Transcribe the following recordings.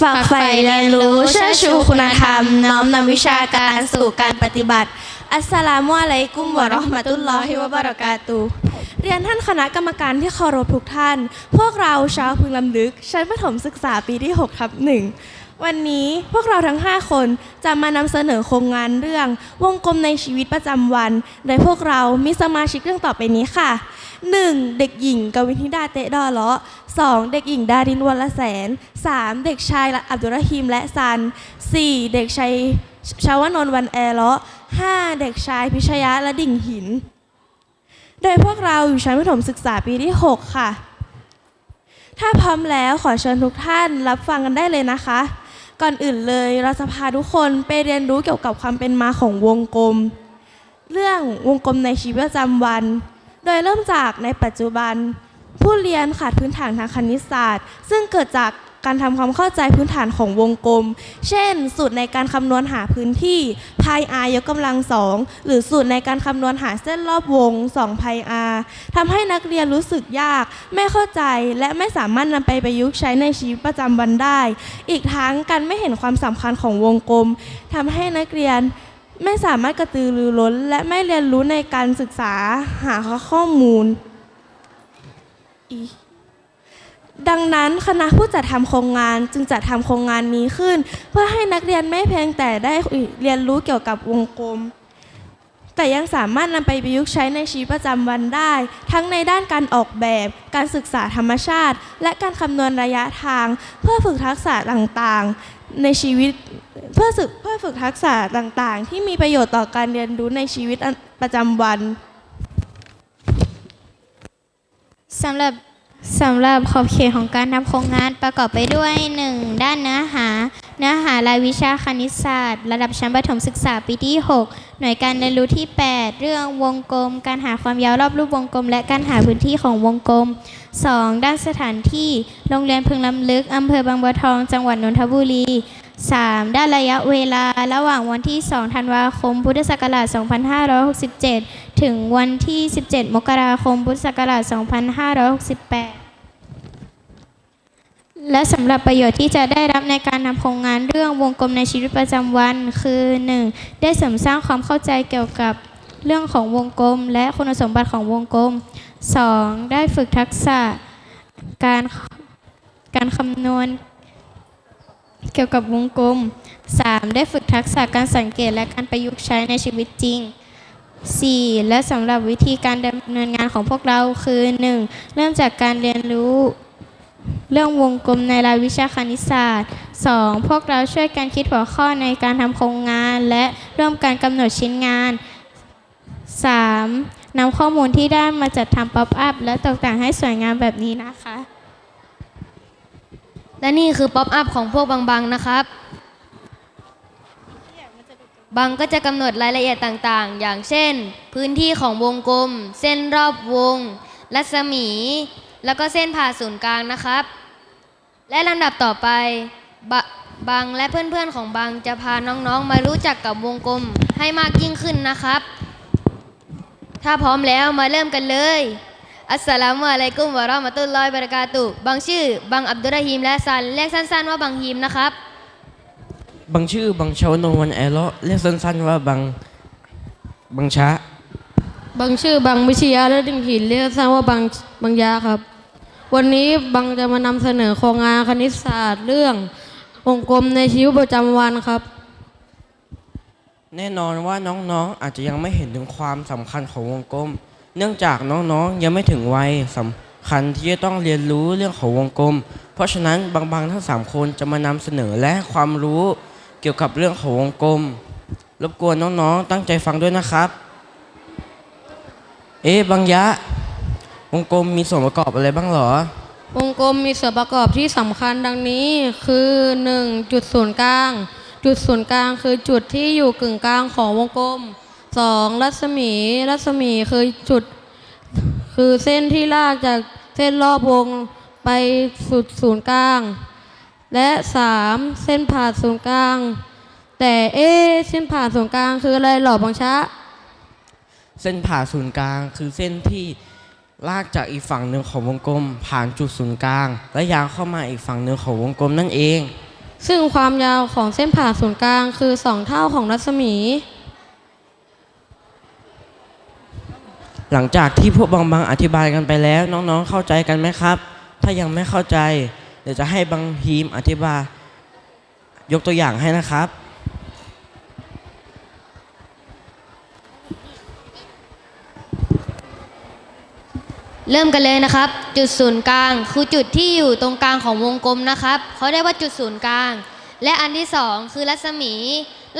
ฝักใฝ่เรียนรู้เชิดชูคุณธรรม น้อมนำวิชาการสู่การปฏิบัติ อัสสลามุอะลัยกุมวะเราะห์มะตุลลอฮิวะบะเราะกาตุเรียนท่านคณะกรรมการที่เคารพทุกท่าน พวกเราชาวพึงลำลึก ชั้นประถมศึกษาปีที่6ทับหนึ่งวันนี้พวกเราทั้ง 5 คนจะมานำเสนอโครงงานเรื่อง วงกลมในชีวิตประจำวัน โดยพวกเรามีสมาชิกเรื่องต่อไปนี้ค่ะ 1. เด็กหญิงกวินธิดาเตะดอเลาะ 2. เด็กหญิงดารินวรแสน 3. เด็กชายอับดุลรหิมและซัน 4. เด็กชายชาวนนท์วันแอร์เลาะ 5. เด็กชายพิชยะและดิ่งหิน โดยพวกเราอยู่ชั้นประถมศึกษาปีที่ 6 ค่ะ ถ้าพร้อมแล้วขอเชิญทุกท่านรับฟังกันได้เลยนะคะ ก่อนอื่นเลยเราจะพาทุกคนไปเรียนรู้เกี่ยวกับความเป็นมาของวงกลม เรื่องวงกลมในชีวิตประจำวัน โดยเริ่มจากในปัจจุบัน ผู้เรียนขาดพื้นฐานทางคณิตศาสตร์ ซึ่งเกิดจากการทำความเข้าใจพื้นฐานของวงกลม เช่น สูตรในการคำนวณหาพื้นที่พาย r ยกกำลังสองหรือสูตรในการคำนวณหาเส้นรอบวง2พาย r ทำให้นักเรียนรู้สึกยาก ไม่เข้าใจ และไม่สามารถนำไปประยุกต์ใช้ในชีวิตประจำวันได้ อีกทั้งการไม่เห็นความสำคัญของวงกลมทำให้นักเรียน ไม่สามารถกระตือรือร้น และไม่เรียนรู้ในการศึกษาหาข้อมูล ดังนั้นคณะผู้จัดทำโครงงานจึงจัดทำโครงงานนี้ขึ้น เพื่อให้นักเรียนไม่เพียงแต่ได้เรียนรู้เกี่ยวกับวงกลม แต่ยังสามารถนำไปประยุกต์ใช้ในชีวิตประจำวันได้ ทั้งในด้านการออกแบบ การศึกษาธรรมชาติ และการคำนวณระยะทาง เพื่อฝึกทักษะต่างๆ ในชีวิตเพื่อฝึกเพื่อฝึกทักษะต่างๆ ที่มีประโยชน์ต่อการเรียนรู้ในชีวิตประจำวันสำหรับสำหรับขอบเขตของการทำโครงงานประกอบไปด้วย 1. ด้านเนื้อหาเนื้อหารายวิชาคณิตศาสตร์ ระดับชั้นประถมศึกษาปีที่ 6 หน่วยการเรียนรู้ที่ 8 เรื่องวงกลม การหาความยาวรอบรูปวงกลม และการหาพื้นที่ของวงกลม 2. ด้านสถานที่ โรงเรียนพึงลำลึก อำเภอบางบัวทอง จังหวัดนนทบุรี 3. ด้านระยะเวลาระหว่างวันที่ 2 ธันวาคม พุทธศักราช 2567 ถึงวันที่ 17 มกราคม พุทธศักราช 2568 และสำหรับประโยชน์ที่จะได้รับในการทำโครงงานเรื่องวงกลมในชีวิตประจำวัน คือ 1. ได้เสริมสร้างความเข้าใจเกี่ยวกับเรื่องของวงกลม และคุณสมบัติของวงกลม 2. ได้ฝึกทักษะการการคำนวณเกี่ยวกับวงกลม 3. ได้ฝึกทักษะการสังเกตและการประยุกต์ใช้ในชีวิตจริง 4. และสำหรับวิธีการดำเนินงานของพวกเราคือ 1. เริ่มจากการเรียนรู้ เรื่องวงกลมในรายวิชาคณิตศาสตร์ 2. พวกเราช่วยกันคิดหัวข้อในการทำโครงงาน และร่วมกันกำหนดชิ้นงาน 3. นำข้อมูลที่ได้มาจัดทำป๊อปอัพและตกแต่งให้สวยงามแบบนี้นะคะ และนี่คือป๊อปอัพของพวกบางบังนะครับ บางก็จะกำหนดรายละเอียดต่างๆ อย่างเช่น พื้นที่ของวงกลม เส้นรอบวง รัศมี แล้วก็เส้นผ่าศูนย์กลางนะครับ และลำดับต่อไปบะบางและเพื่อนๆของบางจะพาน้องๆมารู้จักกับวงกลมให้มากยิ่งขึ้นนะครับ ถ้าพร้อมแล้วมาเริ่มกันเลย อัสสลามุอะลัยกุมวะเราะห์มะตุลลอฮิวะบะเราะกาตุฮ์บางชื่อบางอับดุลรหีมและซันเรียกสั้น ๆ ว่าบางฮีมนะครับ บางชื่อบางชาวนงวันแอร์เลาะเรียกสั้นๆว่าบางบางช้า บางชื่อบางวิชยาและดิ่งหินเรียกสั้นว่าบางบางยาครับ วันนี้บางจะมานำเสนอโครงงานคณิตศาสตร์เรื่องวงกลมในชีวิตประจำวันครับ แน่นอนว่าน้องๆอาจจะยังไม่เห็นถึงความสำคัญของวงกลม เนื่องจากน้องๆยังไม่ถึงวัยสำคัญที่จะต้องเรียนรู้เรื่องของวงกลม เพราะฉะนั้นบางบางๆทั้งสามคนจะมานำเสนอและความรู้เกี่ยวกับเรื่องของวงกลม รบกวนน้องๆตั้งใจฟังด้วยนะครับ เอ๊ะบางยะ วงกลมมีส่วนประกอบอะไรบ้างเหรอ วงกลมมีส่วนประกอบที่สำคัญดังนี้คือ 1. จุดศูนย์กลาง จุดศูนย์กลางคือจุดที่อยู่กึ่งกลางของวงกลม 2. รัศมี รัศมีคือจุด คือเส้นที่ลากจากเส้นรอบวงไปสุดศูนย์กลาง และ 3. เส้นผ่าศูนย์กลาง แต่เอ๊ะเส้นผ่าศูนย์กลางคืออะไรหรอบางช้าเส้นผ่าศูนย์กลางคือเส้นที่ ลากจากอีกฝั่งหนึ่งของวงกลม ผ่านจุดศูนย์กลาง และยาวเข้ามาอีกฝั่งหนึ่งของวงกลมนั่นเอง ซึ่งความยาวของเส้นผ่าศูนย์กลางคือ 2 เท่าของรัศมี หลังจากที่พวกบางบางอธิบายกันไปแล้วน้องๆเข้าใจกันไหมครับ ถ้ายังไม่เข้าใจ เดี๋ยวจะให้บางทีมอธิบาย ยกตัวอย่างให้นะครับ เริ่มกันเลยนะครับ จุดศูนย์กลางคือจุดที่อยู่ตรงกลางของวงกลมนะครับเขาเรียกว่าจุดศูนย์กลาง และอันที่สองคือรัศมี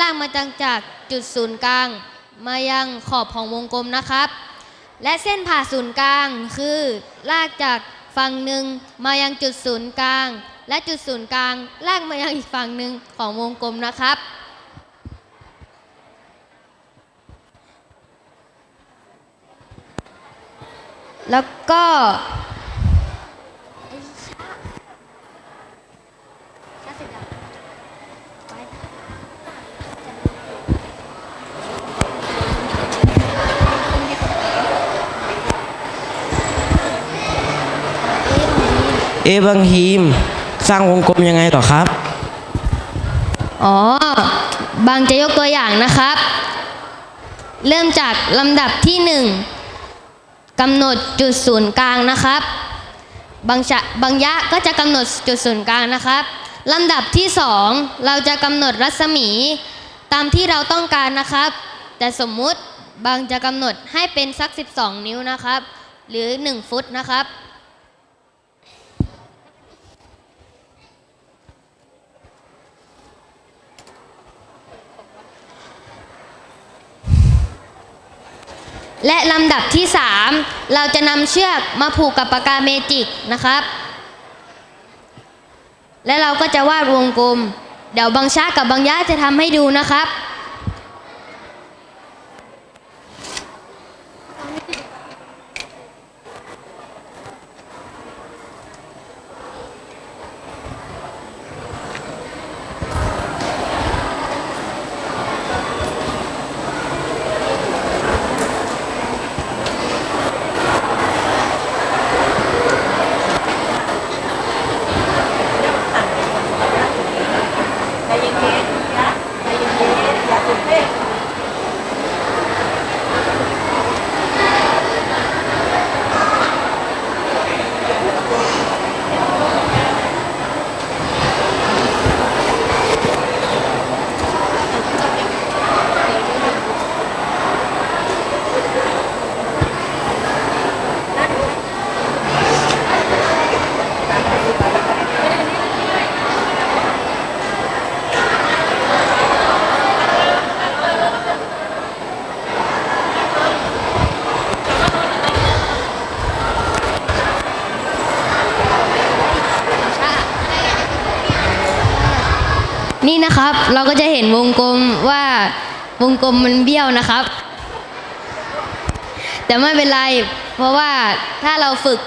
ลากมาจากจากจุดศูนย์กลาง มายังขอบของวงกลมนะครับ และเส้นผ่าศูนย์กลางคือลากจากฝั่งหนึ่งมายังจุดศูนย์กลาง และจุดศูนย์กลางลากมายังอีกฝั่งหนึ่งของวงกลมนะครับ แล้วก็เอะบางทีม สร้างวงกลมยังไงต่อครับ อ๋อ บางจะยกตัวอย่างนะครับ เริ่มจากลำดับที่หนึ่ง กำหนดจุดศูนย์กลางนะครับ บางชะบางยะก็จะกำหนดจุดศูนย์กลางนะครับลำดับที่สองเราจะกำหนดรัศมี ตามที่เราต้องการนะครับ แต่สมมุติบางจะกำหนดให้เป็นสัก 12 นิ้วนะครับ หรือ 1 ฟุตนะครับ และลำดับที่ 3 เราจะนำเชือกมาผูกกับปากกาเมจิกนะครับ และเราก็จะวาดวงกลม เดี๋ยวบางชากับบางยะจะทำให้ดูนะครับ นี่นะครับ เราก็จะเห็นวงกลมว่าวงกลมมันเบี้ยวนะครับ แต่ไม่เป็นไร เพราะว่าถ้าเราฝึก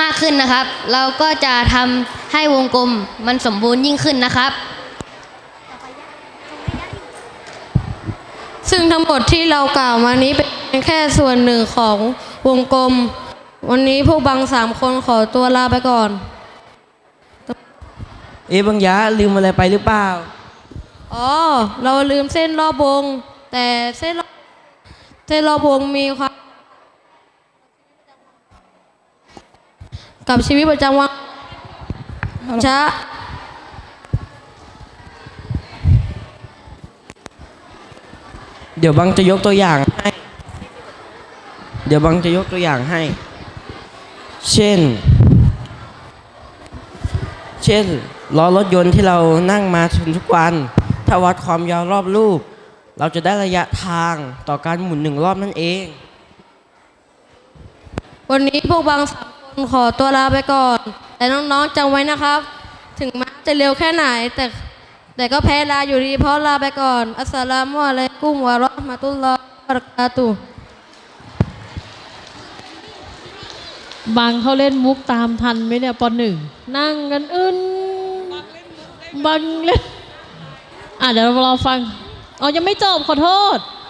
มากขึ้นนะครับ เราก็จะทำให้วงกลมมันสมบูรณ์ยิ่งขึ้นนะครับ ซึ่งทั้งหมดที่เรากล่าวมานี้เป็นแค่ส่วนหนึ่งของวงกลม วันนี้พวกบางสามคนขอตัวลาไปก่อน เอะบางยะลืมอะไรไปหรือเปล่า อ๋อ เราลืมเส้นรอบวง แต่เส้นรอบเส้นรอบวงมีความกับชีวิตประจำวันช้าเดี๋ยวบังจะยกตัวอย่างให้ เดี๋ยวบังจะยกตัวอย่างให้ เช่น เช่นล้อรถยนต์ที่เรานั่งมาทุกวัน ถ้าวัดความยาวรอบลูกเราจะได้ระยะทางต่อการหมุนหนึ่งรอบนั่นเอง วันนี้พวกบางสามคนขอตัวลาไปก่อน แต่น้องๆจำไว้นะครับ ถึงแม้จะเร็วแค่ไหน แต่แต่ก็แพ้ลาอยู่ดี เพราะลาไปก่อน อัสสลามุอะลัยกุมวะเราะห์มะตุลลอฮ์วะบะเราะกาตุฮ์ บางเขาเล่นมุกตามทันไหมเนี่ยปหนึ่ง นั่งกันอึนบางเล่น อะเดี๋ยวเราฟังอ๋อยังไม่จบขอโทษ